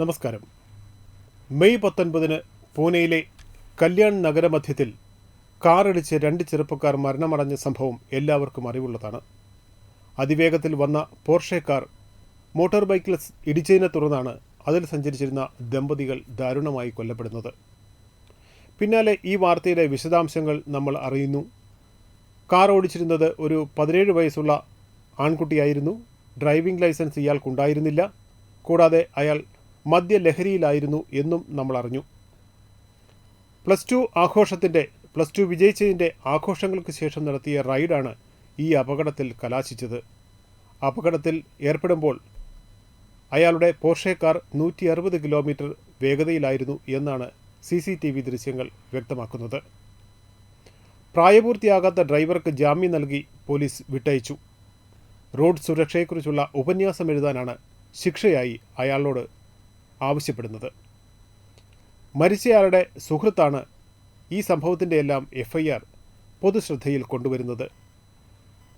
നമസ്കാരം. മെയ് പത്തൊൻപതിന് പൂനെയിലെ കല്യാൺ നഗരമധ്യത്തിൽ കാറിടിച്ച് രണ്ട് ചെറുപ്പക്കാർ മരണമടഞ്ഞ സംഭവം എല്ലാവർക്കും അറിവുള്ളതാണ്. അതിവേഗത്തിൽ വന്ന പോർഷെ കാർ മോട്ടോർ ബൈക്കിൽ ഇടിച്ചതിനെ തുടർന്നാണ് അതിൽ സഞ്ചരിച്ചിരുന്ന ദമ്പതികൾ ദാരുണമായി കൊല്ലപ്പെടുന്നത്. പിന്നാലെ ഈ വാർത്തയുടെ വിശദാംശങ്ങൾ നമ്മൾ അറിയുന്നു. കാർ ഓടിച്ചിരുന്നത് ഒരു പതിനേഴ് വയസ്സുള്ള ആൺകുട്ടിയായിരുന്നു. Driving licence ഇയാൾക്കുണ്ടായിരുന്നില്ല. കൂടാതെ അയാൾ മദ്യലഹരിയിലായിരുന്നു എന്നും നമ്മൾ അറിഞ്ഞു പ്ലസ് ടു ആഘോഷത്തിന്റെ പ്ലസ് ടു വിജയിച്ചതിന്റെ ആഘോഷങ്ങൾക്ക് ശേഷം നടത്തിയ റൈഡാണ് ഈ അപകടത്തിൽ കലാശിച്ചത്. അപകടത്തിൽ ഏർപ്പെടുമ്പോൾ അയാളുടെ പോർഷെ കാർ നൂറ്റി അറുപത് കിലോമീറ്റർ വേഗതയിലായിരുന്നു എന്നാണ് സി സി ടി വി ദൃശ്യങ്ങൾ വ്യക്തമാക്കുന്നത്. പ്രായപൂർത്തിയാകാത്ത ഡ്രൈവർക്ക് ജാമ്യം നൽകി പോലീസ് വിട്ടയച്ചു. റോഡ് സുരക്ഷയെക്കുറിച്ചുള്ള ഉപന്യാസം എഴുതാനാണ് ശിക്ഷയായി അയാളോട് ആവശ്യപ്പെടുന്നത്. മരിച്ചയാളുടെ സുഹൃത്താണ് ഈ സംഭവത്തിന്റെ എല്ലാം എഫ് ഐ ആർ പൊതുശ്രദ്ധയിൽ കൊണ്ടുവരുന്നത്.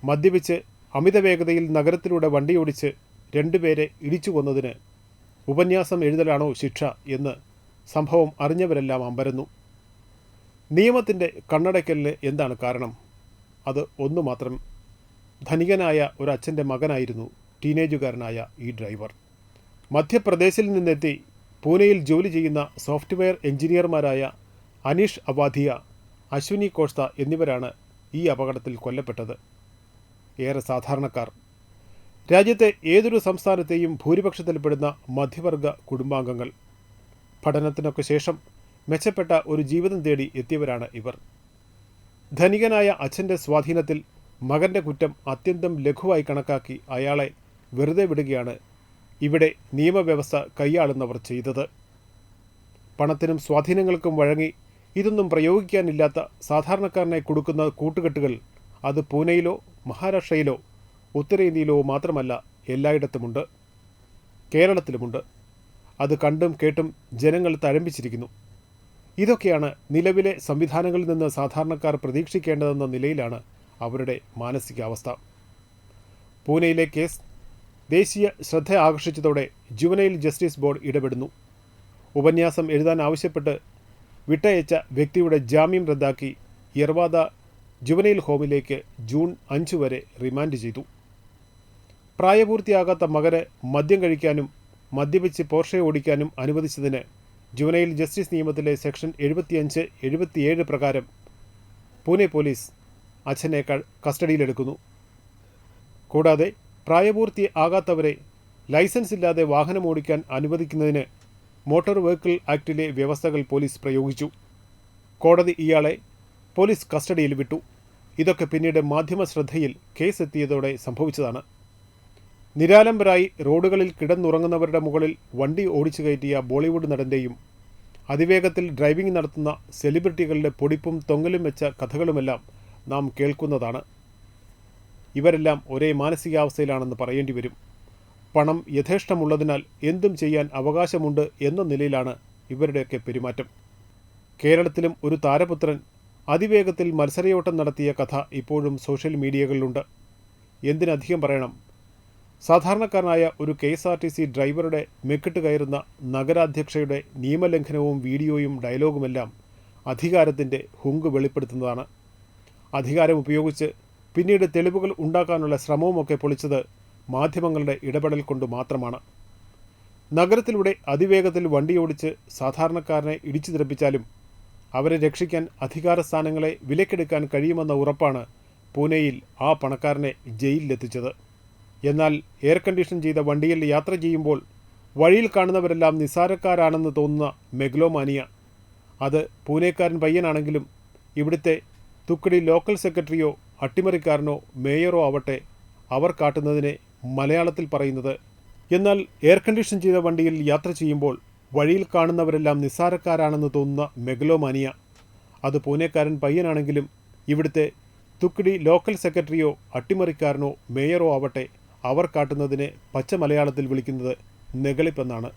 മദ്യപിച്ച് അമിത വേഗതയിൽ നഗരത്തിലൂടെ വണ്ടിയോടിച്ച് രണ്ടുപേരെ ഇടിച്ചു കൊന്നതിന് ഉപന്യാസം എഴുതലാണോ ശിക്ഷ എന്ന് സംഭവം അറിഞ്ഞവരെല്ലാം അമ്പരന്നു. നിയമത്തിന്റെ കണ്ണടയ്ക്കലിന് എന്താണ് കാരണം? അത് ഒന്നു മാത്രം ധനികനായ ഒരു അച്ഛന്റെ മകനായിരുന്നു ടീനേജുകാരനായ ഈ ഡ്രൈവർ. മധ്യപ്രദേശിൽ നിന്നെത്തി പൂനെയിൽ ജോലി ചെയ്യുന്ന സോഫ്റ്റ്വെയർ എഞ്ചിനീയർമാരായ അനീഷ് അവാധിയ അശ്വിനി കോഷ്ത എന്നിവരാണ് ഈ അപകടത്തിൽ കൊല്ലപ്പെട്ടത്. ഏറെ സാധാരണക്കാർ. രാജ്യത്തെ ഏതൊരു സംസ്ഥാനത്തെയും ഭൂരിപക്ഷത്തിൽപ്പെടുന്ന മധ്യവർഗ കുടുംബാംഗങ്ങൾ. പഠനത്തിനൊക്കെ ശേഷം മെച്ചപ്പെട്ട ഒരു ജീവിതം തേടി എത്തിയവരാണ് ഇവർ. ധനികനായ അച്ഛന്റെ സ്വാധീനത്തിൽ മകന്റെ കുറ്റം അത്യന്തം ലഘുവായി കണക്കാക്കി അയാളെ വെറുതെ വിടുകയാണ് ഇവിടെ നിയമവ്യവസ്ഥ കൈയാളുന്നവർ ചെയ്തത്. പണത്തിനും സ്വാധീനങ്ങൾക്കും വഴങ്ങി ഇതൊന്നും പ്രയോഗിക്കാനില്ലാത്ത സാധാരണക്കാരനെ കൊടുക്കുന്ന കൂട്ടുകെട്ടുകൾ അത് പൂനെയിലോ മഹാരാഷ്ട്രയിലോ ഉത്തരേന്ത്യയിലോ മാത്രമല്ല എല്ലായിടത്തുമുണ്ട്. കേരളത്തിലുമുണ്ട്. അത് കണ്ടും കേട്ടും ജനങ്ങൾ തഴമ്പിച്ചിരിക്കുന്നു. ഇതൊക്കെയാണ് നിലവിലെ സംവിധാനങ്ങളിൽ നിന്ന് സാധാരണക്കാർ പ്രതീക്ഷിക്കേണ്ടതെന്ന നിലയിലാണ് അവരുടെ മാനസികാവസ്ഥ. പൂനെയിലെ കേസ് ദേശീയ ശ്രദ്ധ ആകർഷിച്ചതോടെ ജുവനൈൽ ജസ്റ്റിസ് ബോർഡ് ഇടപെടുന്നു. ഉപന്യാസം എഴുതാൻ ആവശ്യപ്പെട്ട് വിട്ടയച്ച വ്യക്തിയുടെ ജാമ്യം റദ്ദാക്കി യർവാദ ജുവനൈൽ ഹോമിലേക്ക് ജൂൺ അഞ്ച് വരെ റിമാൻഡ് ചെയ്തു. പ്രായപൂർത്തിയാകാത്ത മകന് മദ്യം കഴിക്കാനും മദ്യപിച്ച് പോർഷെ ഓടിക്കാനും അനുവദിച്ചതിന് ജുവനൈൽ ജസ്റ്റിസ് നിയമത്തിലെ സെക്ഷൻ എഴുപത്തിയഞ്ച് എഴുപത്തിയേഴ് പ്രകാരം പൂനെ പോലീസ് അച്ഛനെ കസ്റ്റഡിയിലെടുക്കുന്നു. കൂടാതെ പ്രായപൂർത്തി ആകാത്തവരെ ലൈസൻസ് ഇല്ലാതെ വാഹനം ഓടിക്കാൻ അനുവദിക്കുന്നതിന് മോട്ടോർ വെഹിക്കിൾ ആക്ടിലെ വ്യവസ്ഥകൾ പോലീസ് പ്രയോഗിച്ചു. കോടതി ഇയാളെ പോലീസ് കസ്റ്റഡിയിൽ വിട്ടു. ഇതൊക്കെ പിന്നീട് മാധ്യമ ശ്രദ്ധയിൽ കേസ് എത്തിയതോടെ സംഭവിച്ചതാണ്. നിരാലംബരായി റോഡുകളിൽ കിടന്നുറങ്ങുന്നവരുടെ മുകളിൽ വണ്ടി ഓടിച്ചു കയറ്റിയ ബോളിവുഡ് നടന്റെയും അതിവേഗത്തിൽ ഡ്രൈവിംഗ് നടത്തുന്ന സെലിബ്രിറ്റികളുടെ പൊടിപ്പും തൊങ്ങലും വെച്ച കഥകളുമെല്ലാം നാം കേൾക്കുന്നതാണ്. ഇവരെല്ലാം ഒരേ മാനസികാവസ്ഥയിലാണെന്ന് പറയേണ്ടി വരും. പണം യഥേഷ്ടമുള്ളതിനാൽ എന്തും ചെയ്യാൻ അവകാശമുണ്ട് എന്ന നിലയിലാണ് ഇവരുടെയൊക്കെ പെരുമാറ്റം. കേരളത്തിലും ഒരു താരപുത്രൻ അതിവേഗത്തിൽ മത്സരയോട്ടം നടത്തിയ കഥ ഇപ്പോഴും സോഷ്യൽ മീഡിയകളിലുണ്ട്. എന്തിനധികം പറയണം? സാധാരണക്കാരനായ ഒരു K S R T C ഡ്രൈവറുടെ മെക്കിട്ട് കയറുന്ന നഗരാധ്യക്ഷയുടെ നിയമലംഘനവും വീഡിയോയും ഡയലോഗുമെല്ലാം അധികാരത്തിന്റെ ഹുങ്ക് വെളിപ്പെടുത്തുന്നതാണ്. അധികാരം ഉപയോഗിച്ച് പിന്നീട് തെളിവുകൾ ഉണ്ടാക്കാനുള്ള ശ്രമവുമൊക്കെ പൊളിച്ചത് മാധ്യമങ്ങളുടെ ഇടപെടൽ കൊണ്ട് മാത്രമാണ്. നഗരത്തിലൂടെ അതിവേഗത്തിൽ വണ്ടിയോടിച്ച് സാധാരണക്കാരനെ ഇടിച്ചു തെറിപ്പിച്ചാലും അവരെ രക്ഷിക്കാൻ അധികാര സ്ഥാനങ്ങളെ വിലക്കെടുക്കാൻ കഴിയുമെന്ന ഉറപ്പാണ് പൂനെയിൽ ആ പണക്കാരനെ ജയിലിലെത്തിച്ചത്. എന്നാൽ എയർ കണ്ടീഷൻ ചെയ്ത വണ്ടിയിൽ യാത്ര ചെയ്യുമ്പോൾ വഴിയിൽ കാണുന്നവരെല്ലാം നിസ്സാരക്കാരാണെന്ന് തോന്നുന്ന മെഗ്ലോമാനിയ. അത് പൂനെക്കാരൻ പയ്യനാണെങ്കിലും ഇവിടുത്തെ തുക്കടി ലോക്കൽ സെക്രട്ടറിയോ അട്ടിമറിക്കാരനോ മേയറോ ആവട്ടെ അവർ കാട്ടുന്നതിനെ മലയാളത്തിൽ പറയുന്നത്. എന്നാൽ എയർ കണ്ടീഷൻ ചെയ്ത വണ്ടിയിൽ യാത്ര ചെയ്യുമ്പോൾ വഴിയിൽ കാണുന്നവരെല്ലാം നിസ്സാരക്കാരാണെന്ന് തോന്നുന്ന മെഗലോമാനിയ. അത് പൂനെക്കാരൻ പയ്യനാണെങ്കിലും ഇവിടുത്തെ തുക്കിടി ലോക്കൽ സെക്രട്ടറിയോ അട്ടിമറിക്കാരനോ മേയറോ ആവട്ടെ അവർ കാട്ടുന്നതിനെ പച്ച മലയാളത്തിൽ വിളിക്കുന്നത് നെഗളിപ്പെന്നാണ്.